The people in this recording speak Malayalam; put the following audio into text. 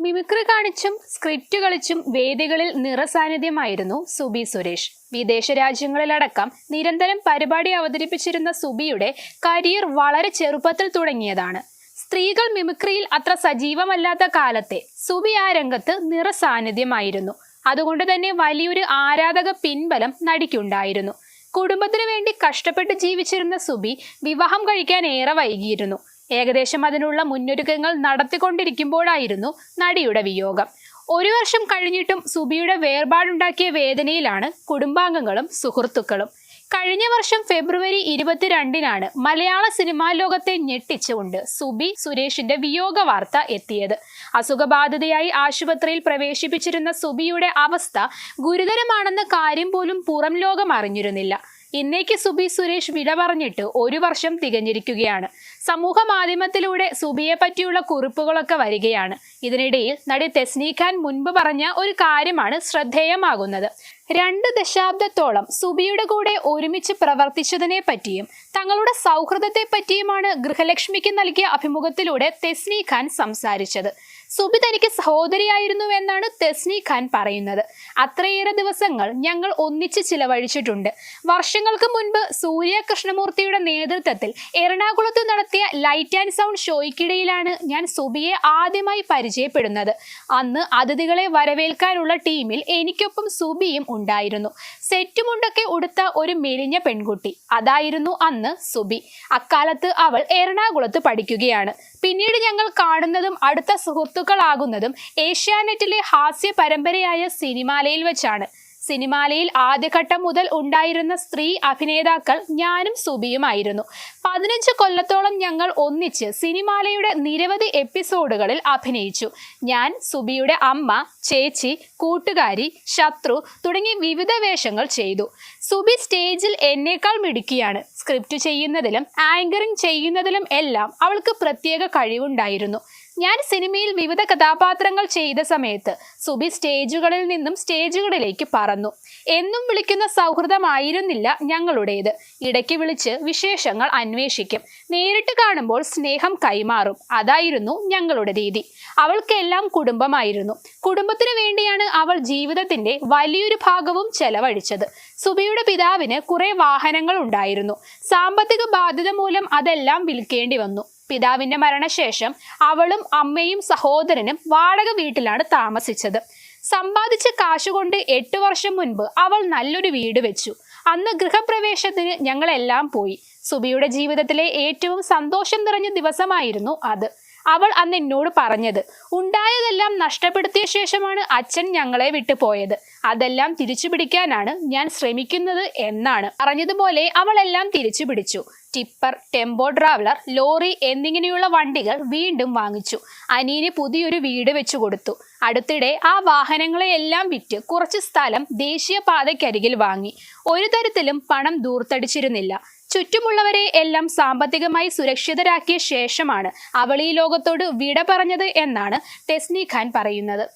മിമിക്രി കാണിച്ചും സ്ക്രിപ്റ്റ് കളിച്ചും വേദികളിൽ നിറസാന്നിധ്യമായിരുന്നു സുബി സുരേഷ്. വിദേശ രാജ്യങ്ങളിലടക്കം നിരന്തരം പരിപാടി അവതരിപ്പിച്ചിരുന്ന സുബിയുടെ കരിയർ വളരെ ചെറുപ്പത്തിൽ തുടങ്ങിയതാണ്. സ്ത്രീകൾ മിമിക്രിയിൽ അത്ര സജീവമല്ലാത്ത കാലത്തെ സുബി ആ രംഗത്ത് നിറസാന്നിധ്യമായിരുന്നു. അതുകൊണ്ട് തന്നെ വലിയൊരു ആരാധക പിൻബലം നടിക്കുണ്ടായിരുന്നു. കുടുംബത്തിനു വേണ്ടി കഷ്ടപ്പെട്ട് ജീവിച്ചിരുന്ന സുബി വിവാഹം കഴിക്കാൻ ഏറെ വൈകിയിരുന്നു. ഏകദേശം അതിനുള്ള മുന്നൊരുക്കങ്ങൾ നടത്തിക്കൊണ്ടിരിക്കുമ്പോഴായിരുന്നു നടിയുടെ വിയോഗം. ഒരു വർഷം കഴിഞ്ഞിട്ടും സുബിയുടെ വേർപാടുണ്ടാക്കിയ വേദനയിലാണ് കുടുംബാംഗങ്ങളും സുഹൃത്തുക്കളും. കഴിഞ്ഞ വർഷം ഫെബ്രുവരി ഇരുപത്തിരണ്ടിനാണ് മലയാള സിനിമാ ലോകത്തെ ഞെട്ടിച്ചുകൊണ്ട് സുബി സുരേഷിന്റെ വിയോഗ വാർത്ത എത്തിയത്. അസുഖബാധിതയായി ആശുപത്രിയിൽ പ്രവേശിപ്പിച്ചിരുന്ന സുബിയുടെ അവസ്ഥ ഗുരുതരമാണെന്ന കാര്യം പോലും പുറം ലോകം അറിഞ്ഞിരുന്നില്ല. ഇന്നേക്ക് സുബി സുരേഷ് വിട പറഞ്ഞിട്ട് ഒരു വർഷം തികഞ്ഞിരിക്കുകയാണ്. സമൂഹ മാധ്യമത്തിലൂടെ സുബിയെ പറ്റിയുള്ള കുറിപ്പുകളൊക്കെ വരികയാണ്. ഇതിനിടയിൽ നടി തെസ്നി ഖാൻ മുൻപ് പറഞ്ഞ ഒരു കാര്യമാണ് ശ്രദ്ധേയമാകുന്നത്. രണ്ട് ദശാബ്ദത്തോളം സുബിയുടെ കൂടെ ഒരുമിച്ച് പ്രവർത്തിച്ചതിനെ പറ്റിയും തങ്ങളുടെ സൗഹൃദത്തെ പറ്റിയുമാണ് ഗൃഹലക്ഷ്മിക്ക് നൽകിയ അഭിമുഖത്തിലൂടെ തെസ്നി ഖാൻ സംസാരിച്ചത്. സുബി തനിക്ക് സഹോദരിയായിരുന്നുവെന്നാണ് തെസ്നി ഖാൻ പറയുന്നത്. അത്രയേറെ ദിവസങ്ങൾ ഞങ്ങൾ ഒന്നിച്ച് ചിലവഴിച്ചിട്ടുണ്ട്. വർഷങ്ങൾക്ക് മുൻപ് സൂര്യ കൃഷ്ണമൂർത്തിയുടെ നേതൃത്വത്തിൽ എറണാകുളത്ത് നടത്തിയ ലൈറ്റ് ആൻഡ് സൗണ്ട് ഷോയ്ക്കിടയിലാണ് ഞാൻ സുബിയെ ആദ്യമായി പരിചയപ്പെടുന്നത്. അന്ന് അതിഥികളെ വരവേൽക്കാനുള്ള ടീമിൽ എനിക്കൊപ്പം സുബിയും ഉണ്ടായിരുന്നു. സെറ്റുമുണ്ടൊക്കെ ഉടുത്ത ഒരു മെലിഞ്ഞ പെൺകുട്ടി. അതായിരുന്നു അന്ന് സുബി. അക്കാലത്ത് അവൾ എറണാകുളത്ത് പഠിക്കുകയാണ്. പിന്നീട് ഞങ്ങൾ കാണുന്നതും അടുത്ത സുഹൃത്തുക്കളാകുന്നതും ഏഷ്യാനെറ്റിലെ ഹാസ്യ പരമ്പരയായ സിനിമാലയിൽ വെച്ചാണ്. സിനിമാലയിൽ ആദ്യഘട്ടം മുതൽ ഉണ്ടായിരുന്ന സ്ത്രീ അഭിനേതാക്കൾ ഞാനും സുബിയുമായിരുന്നു. പതിനഞ്ച് കൊല്ലത്തോളം ഞങ്ങൾ ഒന്നിച്ച് സിനിമാലയുടെ നിരവധി എപ്പിസോഡുകളിൽ അഭിനയിച്ചു. ഞാൻ സുബിയുടെ അമ്മ ചേച്ചി കൂട്ടുകാരി ശത്രു തുടങ്ങി വിവിധ വേഷങ്ങൾ ചെയ്തു. സുബി സ്റ്റേജിൽ എന്നേക്കാൾ മിടുക്കിയാണ്. സ്ക്രിപ്റ്റ് ചെയ്യുന്നതിലും ആങ്കറിംഗ് ചെയ്യുന്നതിലും എല്ലാം അവൾക്ക് പ്രത്യേക കഴിവുണ്ടായിരുന്നു. ഞാൻ സിനിമയിൽ വിവിധ കഥാപാത്രങ്ങൾ ചെയ്ത സമയത്ത് സുബി സ്റ്റേജുകളിൽ നിന്നും സ്റ്റേജുകളിലേക്ക് പറന്നു. എന്നും വിളിക്കുന്ന സൗഹൃദമായിരുന്നില്ല ഞങ്ങളുടേത്. ഇടയ്ക്ക് വിളിച്ച് വിശേഷങ്ങൾ അന്വേഷിക്കും. നേരിട്ട് കാണുമ്പോൾ സ്നേഹം കൈമാറും. അതായിരുന്നു ഞങ്ങളുടെ രീതി. അവൾക്കെല്ലാം കുടുംബമായിരുന്നു. കുടുംബത്തിനു വേണ്ടിയാണ് അവൾ ജീവിതത്തിന്റെ വലിയൊരു ഭാഗവും ചെലവഴിച്ചത്. സുബിയുടെ പിതാവിന് കുറെ വാഹനങ്ങൾ ഉണ്ടായിരുന്നു. സാമ്പത്തിക ബാധ്യത മൂലം അതെല്ലാം വിൽക്കേണ്ടി വന്നു. പിതാവിന്റെ മരണശേഷം അവളും അമ്മയും സഹോദരനും വാടക വീട്ടിലാണ് താമസിച്ചത്. സമ്പാദിച്ച കാശുകൊണ്ട് എട്ട് വർഷം മുൻപ് അവൾ നല്ലൊരു വീട് വെച്ചു. അന്ന് ഗൃഹപ്രവേശത്തിന് ഞങ്ങളെല്ലാം പോയി. സുബിയുടെ ജീവിതത്തിലെ ഏറ്റവും സന്തോഷം നിറഞ്ഞ ദിവസമായിരുന്നു അത്. അവൾ അന്ന് എന്നോട് പറഞ്ഞത് ഉണ്ടായതെല്ലാം നഷ്ടപ്പെടുത്തിയ ശേഷമാണ് അച്ഛൻ ഞങ്ങളെ വിട്ടു പോയത്. അതെല്ലാം തിരിച്ചു പിടിക്കാനാണ് ഞാൻ ശ്രമിക്കുന്നത് എന്നാണ്. പറഞ്ഞതുപോലെ അവൾ എല്ലാം തിരിച്ചു പിടിച്ചു ടിപ്പർ ടെമ്പോ ട്രാവലർ ലോറി എന്നിങ്ങനെയുള്ള വണ്ടികൾ വീണ്ടും വാങ്ങിച്ചു. അനിയന് പുതിയൊരു വീട് വെച്ചു കൊടുത്തു. അടുത്തിടെ ആ വാഹനങ്ങളെയെല്ലാം വിറ്റ് കുറച്ച് സ്ഥലം ദേശീയപാതയ്ക്കരികിൽ വാങ്ങി. ഒരു തരത്തിലും പണം ദൂർത്തടിച്ചിരുന്നില്ല. ചുറ്റുമുള്ളവരെ എല്ലാം സാമ്പത്തികമായി സുരക്ഷിതരാക്കിയ ശേഷമാണ് അവൾ ഈ ലോകത്തോട് വിട പറഞ്ഞത് എന്നാണ് ടെസ്നി ഖാൻ പറയുന്നത്.